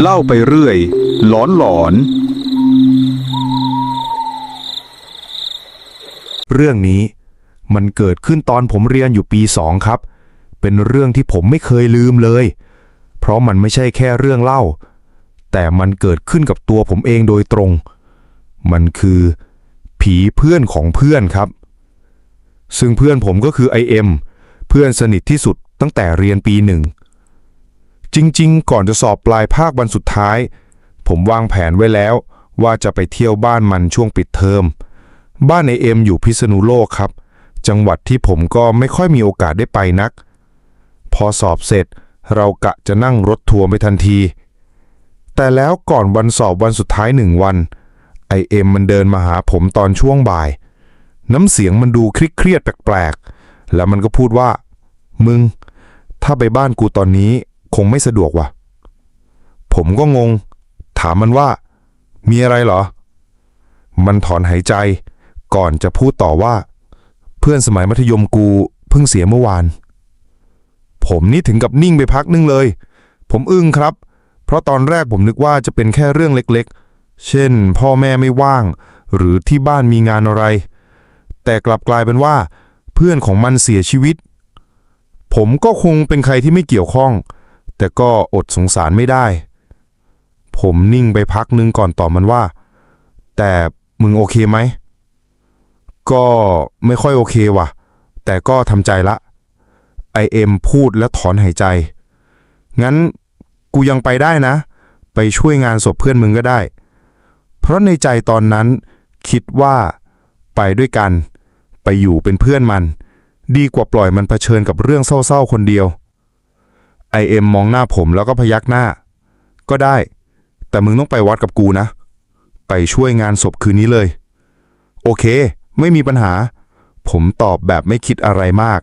เล่าไปเรื่อย หลอนหลอน เรื่องนี้มันเกิดขึ้นตอนผมเรียนอยู่ปีสองครับ เป็นเรื่องที่ผมไม่เคยลืมเลย เพราะมันไม่ใช่แค่เรื่องเล่า แต่มันเกิดขึ้นกับตัวผมเองโดยตรง มันคือ ผีเพื่อนของเพื่อนครับ ซึ่งเพื่อนผมก็คือไอเอ็มเพื่อนสนิทที่สุดตั้งแต่เรียนปีหนึ่ง จริง ๆ ก่อนจะสอบปลายภาควันสุดท้าย ผมวางแผนไว้แล้ว ว่าจะไปเที่ยวบ้านมันช่วงปิดเทอม บ้านไอเอ็มอยู่พิษณุโลกครับ จังหวัดที่ผมก็ไม่ค่อยมีโอกาสได้ไปนัก พอสอบเสร็จเรากะจะนั่งรถทัวร์ไปทันที แต่แล้วก่อนวันสอบวันสุดท้ายหนึ่งวันไอเอ็มมันเดินมาหาผมตอนช่วงบ่าย น้ำเสียงมันดูเครียดแปลกๆ แล้วมันก็พูดว่า มึง ถ้าไปบ้านกูตอนนี้ คงไม่สะดวกว่ะ ผมก็งง ถามมันว่า มีอะไรเหรอ มันถอนหายใจ ก่อนจะพูดต่อว่า เพื่อนสมัยมัธยมกูเพิ่งเสียเมื่อวาน ผมนี่ถึงกับนิ่งไปพักนึงเลย ผมอึ้งครับ เพราะตอนแรกผมนึกว่าจะเป็นแค่เรื่องเล็กๆ เช่น พ่อแม่ไม่ว่าง หรือที่บ้านมีงานอะไร แต่กลับกลายเป็นว่า เพื่อนของมันเสียชีวิต ผมก็คงเป็นใครที่ไม่เกี่ยวข้อง แต่ก็อดสงสารไม่ได้ ผมนิ่งไปพักนึงก่อนตอบมันว่า แต่มึงโอเคไหม ก็ไม่ค่อยโอเคว่ะ แต่ก็ทำใจละไอเอ็มพูดแล้วถอนหายใจ งั้นกูยังไปได้นะ ไปช่วยงานศพเพื่อนมึงก็ได้ เพราะในใจตอนนั้นคิดว่าไปด้วยกัน ไปอยู่เป็นเพื่อนมัน ดีกว่าปล่อยมันเผชิญกับเรื่องเศร้าๆคนเดียว ไอเอ็มมองหน้าผมแล้วก็พยักหน้า ก็ได้ แต่มึงต้องไปวัดกับกูนะ ไปช่วยงานศพคืนนี้เลย โอเค ไม่มีปัญหา ผมตอบแบบไม่คิดอะไรมาก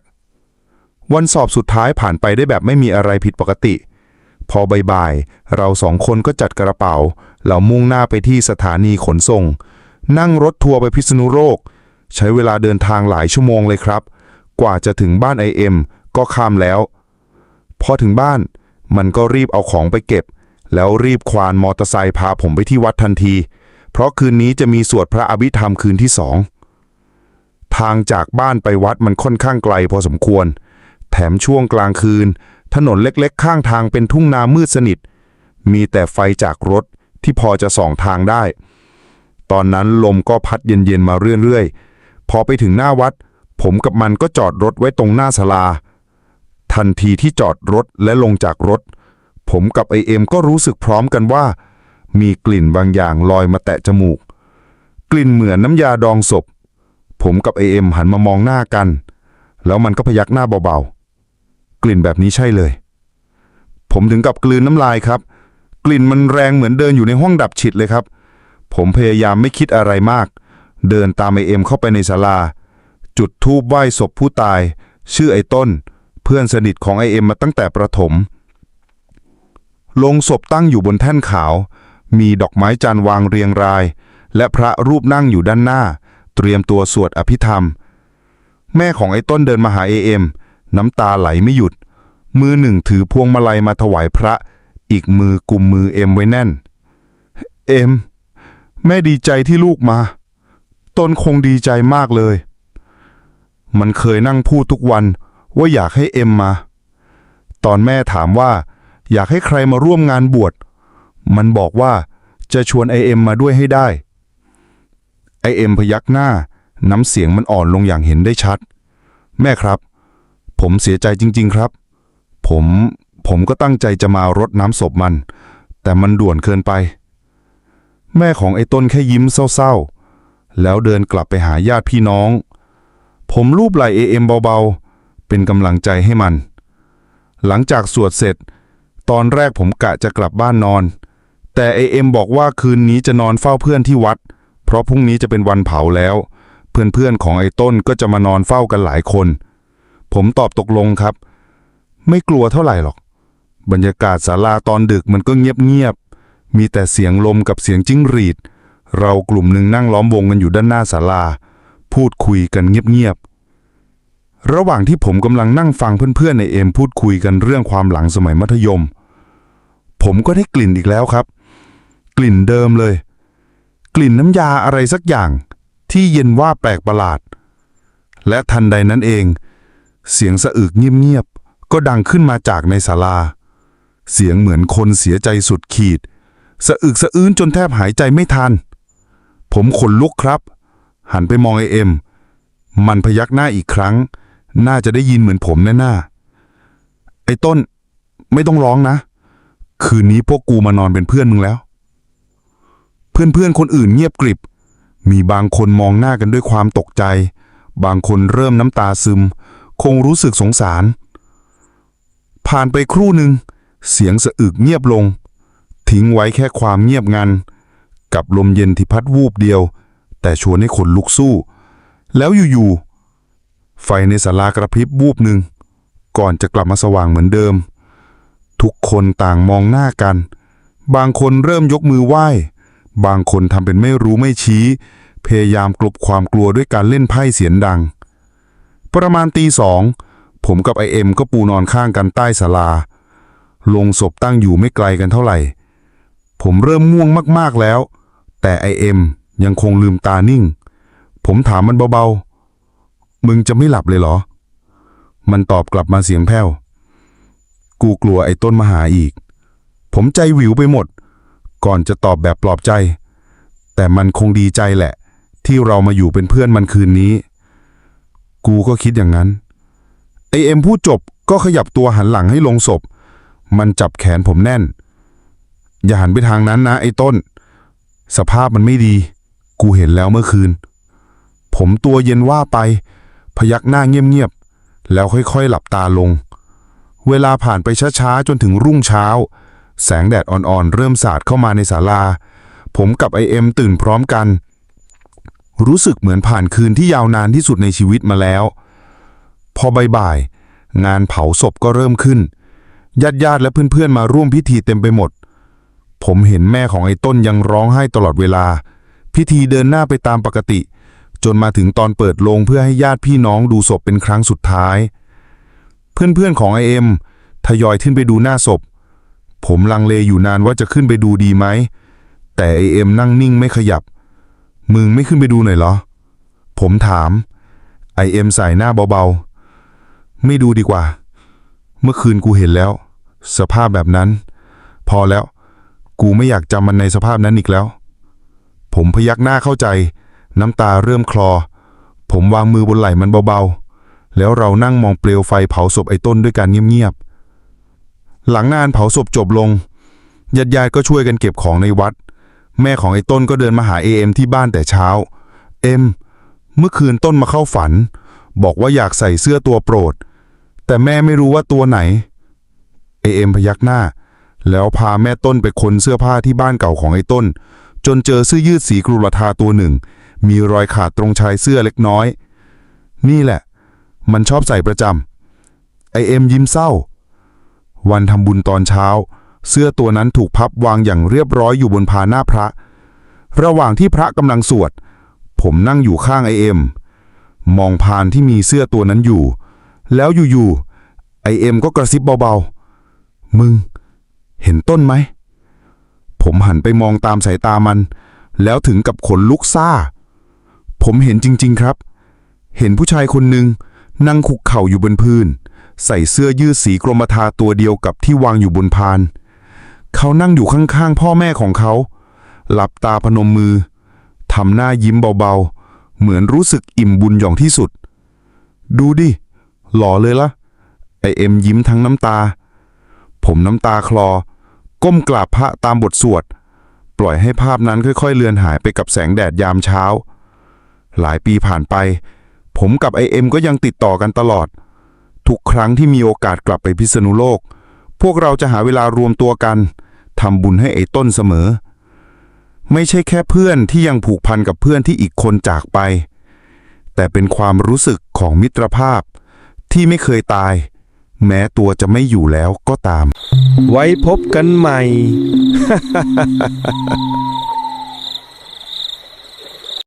วันสอบสุดท้ายผ่านไปได้แบบไม่มีอะไรผิดปกติ พอบ่ายๆเราสองคนก็จัดกระเป๋าแล้วมุ่งหน้าไปที่สถานีขนส่ง นั่งรถทัวร์ไปพิษณุโลกใช้เวลาเดินทางหลายชั่วโมงเลยครับ กว่าจะถึงบ้านไอเอ็มก็ข้ามแล้ว พอถึงบ้าน มันก็รีบเอาของไปเก็บ แล้วรีบควานมอเตอร์ไซค์พาผมไปที่วัดทันที เพราะคืนนี้จะมีสวดพระอภิธรรมคืนที่สองทางจากบ้านไปวัดมันค่อนข้างไกลพอสมควร แถมช่วงกลางคืน ถนนเล็กๆ ข้างทางเป็นทุ่งนามืดสนิท มีแต่ไฟจากรถที่พอจะส่องทางได้ ตอนนั้นลมก็พัดเย็นๆมาเรื่อยๆ พอไปถึงหน้าวัด ผมกับมันก็จอดรถไว้ตรงหน้าศาลา ทันทีที่จอดรถและลงจากรถ ผมกับไอเอ็มก็รู้สึกพร้อมกันว่า มีกลิ่นบางอย่างลอยมาแตะจมูก กลิ่นเหมือนน้ำยาดองศพ ผมกับไอเอ็มหันมามองหน้ากัน แล้วมันก็พยักหน้าเบาๆ กลิ่นแบบนี้ใช่เลย ผมถึงกับกลืนน้ำลายครับ กลิ่นมันแรงเหมือนเดินอยู่ในห้องดับฉิดเลยครับ ผมพยายามไม่คิดอะไรมาก เดินตามไอเอ็มเข้าไปในศาลา จุดธูปไหว้ศพผู้ตาย ชื่อไอ้ต้น เพื่อนสนิทของไอเอ็มมาตั้งแต่ประถมลงศพตั้งอยู่บนแท่นขาว มีดอกไม้จันทร์วางเรียงราย และพระรูปนั่งอยู่ด้านหน้า เตรียมตัวสวดอภิธรรม แม่ของไอ้ต้นเดินมาหาเอเอ็มน้ำตาไหลไม่หยุด มือหนึ่งถือพวงมาลัยมาถวายพระ อีกมือกุมมือเอ็มไว้แน่น เอ็ม แม่ดีใจที่ลูกมา ต้นคงดีใจมากเลย มันเคยนั่งพูดทุกวัน ว่าอยากให้เอ็มมา ตอนแม่ถามว่า อยากให้ใครมาร่วมงานบวช มันบอกว่าจะชวนไอเอ็มมาด้วยให้ได้ ไอเอ็มพยักหน้า น้ำเสียงมันอ่อนลงอย่างเห็นได้ชัด แม่ครับ ผมเสียใจจริง ๆครับ ผมผมก็ตั้งใจจะมารดน้ำศพมัน แต่มันด่วนเกินไป แม่ของไอ้ต้นแค่ยิ้มเศร้าๆ แล้วเดินกลับไปหาญาติพี่น้อง ผมรูปไหล่เอเอ็มเบาๆ เป็นกำลังใจให้มัน หลังจากสวดเสร็จ ตอนแรกผมกะจะกลับบ้านนอน แต่เอเอ็มบอกว่าคืนนี้จะนอนเฝ้าเพื่อนที่วัด เพราะพรุ่งนี้จะเป็นวันเผาแล้ว เพื่อนๆของไอ้ต้นก็จะมานอนเฝ้ากันหลายคน ผมตอบตกลงครับ ไม่กลัวเท่าไหร่หรอก บรรยากาศศาลาตอนดึกมันก็เงียบๆมีแต่เสียงลมกับเสียงจิ้งหรีด เรากลุ่มหนึ่งนั่งล้อมวงกันอยู่ด้านหน้าศาลา พูดคุยกันเงียบๆ ระหว่างที่ผมกำลังนั่งฟังเพื่อนๆในเอ็มพูดคุยกันเรื่องความหลังสมัยมัธยม ผมก็ได้กลิ่นอีกแล้วครับ กลิ่นเดิมเลย กลิ่นน้ำยาอะไรสักอย่างที่เย็นว่าแปลกประหลาด และทันใดนั้นเอง เสียงสะอึกเงียบๆก็ดังขึ้นมาจากในศาลา เสียงเหมือนคนเสียใจสุดขีด สะอึกสะอื้นจนแทบหายใจไม่ทัน ผมขนลุกครับ หันไปมองไอเอ็ม มันพยักหน้าอีกครั้ง น่าจะได้ยินเหมือนผมแน่ๆไอ้ต้น ไม่ต้องร้องนะ คืนนี้พวกกูมานอนเป็นเพื่อนมึงแล้ว เพื่อนๆคนอื่นเงียบกริบ มีบางคนมองหน้ากันด้วยความตกใจ บางคนเริ่มน้ำตาซึม คงรู้สึกสงสาร ผ่านไปครู่หนึ่ง เสียงสะอึกเงียบลง ทิ้งไว้แค่ความเงียบงัน กับลมเย็นที่พัดวูบเดียว แต่ชวนให้ขนลุกสู้ แล้วอยู่ๆ ไฟในศาลากระพริบวูบหนึ่ง ก่อนจะกลับมาสว่างเหมือนเดิม ทุกคนต่างมองหน้ากัน บางคนเริ่มยกมือไหว้ บางคนทำเป็นไม่รู้ไม่ชี้ พยายามกลบความกลัวด้วยการเล่นไพ่เสียงดัง ประมาณตีสองผมกับไอเอ็มก็ปูนอนข้างกันใต้ศาลา ลงศพตั้งอยู่ไม่ไกลกันเท่าไหร่ ผมเริ่มง่วงมากๆแล้ว แต่ไอเอ็มยังคงลืมตานิ่ง ผมถามมันเบาๆ มึงจะไม่หลับเลยเหรอ มันตอบกลับมาเสียงแผ่ว กูกลัวไอ้ต้นมาหาอีก ผมใจหวิวไปหมด ก่อนจะตอบแบบปลอบใจ แต่มันคงดีใจแหละ ที่เรามาอยู่เป็นเพื่อนมันคืนนี้ กูก็คิดอย่างนั้น ไอเอ็มพูดจบก็ขยับตัวหันหลังให้ลงศพ มันจับแขนผมแน่น อย่าหันไปทางนั้นนะไอ้ต้น สภาพมันไม่ดี กูเห็นแล้วเมื่อคืน ผมตัวเย็นว่าไป พยักหน้าเงียบๆ แล้วค่อยๆ หลับตาลง เวลาผ่านไปช้าๆ จนถึงรุ่งเช้า แสงแดดอ่อนๆ เริ่มสาดเข้ามาในศาลา ผมกับไอเอ็มตื่นพร้อมกัน รู้สึกเหมือนผ่านคืนที่ยาวนานที่สุดในชีวิตมาแล้ว พอบ่ายๆ งานเผาศพก็เริ่มขึ้น ญาติๆ และเพื่อนๆ มาร่วมพิธีเต็มไปหมด ผมเห็นแม่ของไอ้ต้นยังร้องไห้ตลอดเวลา พิธีเดินหน้าไปตามปกติ จนมาถึงตอนเปิดโลงเพื่อให้ญาติพี่น้องดูศพเป็นครั้งสุดท้าย เพื่อนๆของไอเอ็มทยอยขึ้นไปดูหน้าศพ ผมลังเลอยู่นานว่าจะขึ้นไปดูดีไหม แต่ไอเอ็มนั่งนิ่งไม่ขยับ มึงไม่ขึ้นไปดูหน่อยเหรอ ผมถาม ไอเอ็มใส่หน้าเบาๆ ไม่ดูดีกว่า เมื่อคืนกูเห็นแล้ว สภาพแบบนั้น พอแล้ว กูไม่อยากจำมันในสภาพนั้นอีกแล้ว ผมพยักหน้าเข้าใจ น้ำตาเริ่มคลอ ผมวางมือบนไหล่มันเบาๆ แล้วเรานั่งมองเปลวไฟเผาศพไอ้ต้นด้วยกันเงียบๆ หลังงานเผาศพจบลงญาติญาติๆก็ช่วยกันเก็บของในวัด แม่ของไอ้ต้นก็เดินมาหาเอ็มที่บ้านแต่เช้า เอ็ม เมื่อคืนต้นมาเข้าฝัน บอกว่าอยากใส่เสื้อตัวโปรด แต่แม่ไม่รู้ว่าตัวไหน เอ็มพยักหน้า แล้วพาแม่ต้นไปค้นเสื้อผ้าที่บ้านเก่าของไอ้ต้น จนเจอเสื้อยืดสีกรุลทาตัวหนึ่ง มีรอยขาดตรงชายเสื้อเล็กน้อย นี่แหละ มันชอบใส่ประจำไอเอ็มยิ้มเศร้า วันทำบุญตอนเช้า เสื้อตัวนั้นถูกพับวางอย่างเรียบร้อยอยู่บนพาหน้าพระ ระหว่างที่พระกำลังสวด ผมนั่งอยู่ข้างไอเอ็มมองพานที่มีเสื้อตัวนั้นอยู่ แล้วอยู่ๆไอเอ็มก็กระซิบเบาๆ มึง เห็นต้นไหม ผมหันไปมองตามสายตามัน แล้วถึงกับขนลุกซ่า ผมเห็นจริง ๆครับ เห็นผู้ชายคนหนึ่งนั่งคุกเข่าอยู่บนพื้น ใส่เสื้อยืดสีกรมทาตัวเดียวกับที่วางอยู่บนพาน เขานั่งอยู่ข้างๆ พ่อแม่ของเขา หลับตาพนมมือทำหน้ายิ้มเบาๆ เหมือนรู้สึกอิ่มบุญอย่างที่สุด ดูดิ หล่อเลยละไอเอ็มยิ้มทั้งน้ำตา ผมน้ำตาคลอ ก้มกราบพระตามบทสวด ปล่อยให้ภาพนั้นค่อยๆ เลือนหายไปกับแสงแดดยามเช้า หลายปีผ่านไป ผมกับไอเอ็มก็ยังติดต่อกันตลอด ทุกครั้งที่มีโอกาสกลับไปพิษณุโลก พวกเราจะหาเวลารวมตัวกันทำบุญให้ไอต้นเสมอ ไม่ใช่แค่เพื่อนที่ยังผูกพันกับเพื่อนที่อีกคนจากไป แต่เป็นความรู้สึกของมิตรภาพ ที่ไม่เคยตาย แม้ตัวจะไม่อยู่แล้วก็ตาม ไว้พบกันใหม่